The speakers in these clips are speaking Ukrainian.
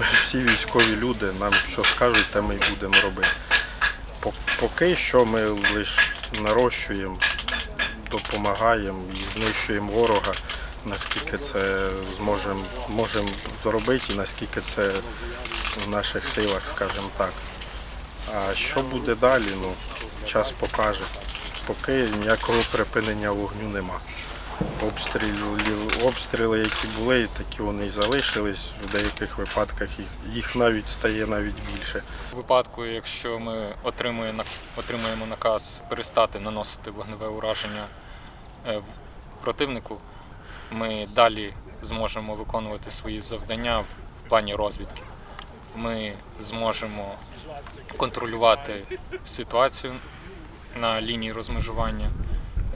всі військові люди, нам що скажуть, те ми й будемо робити. Поки що ми лише нарощуємо, допомагаємо і знищуємо ворога, наскільки це зможемо можемо зробити і наскільки це в наших силах, скажімо так. А що буде далі, ну, час покаже. Поки ніякого припинення вогню нема. Обстріли, обстріли, які були, такі вони і залишились. В деяких випадках їх, їх навіть стає навіть більше. У випадку, якщо ми отримуємо, отримуємо наказ перестати наносити вогневе ураження е, противнику, ми далі зможемо виконувати свої завдання в плані розвідки. Ми зможемо контролювати ситуацію на лінії розмежування,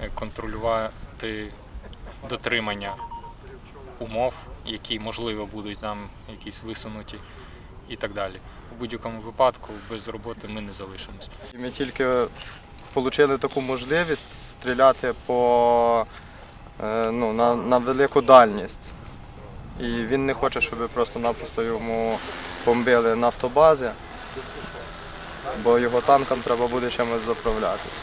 е, контролювати дотримання умов, які можливо будуть нам якісь висунуті і так далі. У будь-якому випадку без роботи ми не залишимося. Ми тільки отримали таку можливість стріляти по, е, ну, на, на велику дальність. І він не хоче, щоб просто-напросто йому бомбили нафтобази, бо його танкам треба буде чимось заправлятися.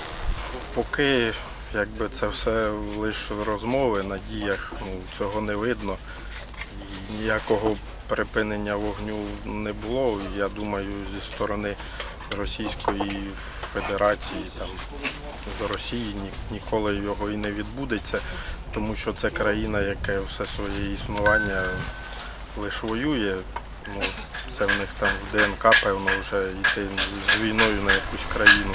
Поки якби це все лише розмови, на діях ну, цього не видно. Ніякого припинення вогню не було. Я думаю, зі сторони Російської Федерації, там, з Росії ні- ніколи його і не відбудеться, тому що це країна, яка все своє існування лише воює. Ну, це в них там в ДНК, певно, вже йти з війною на якусь країну.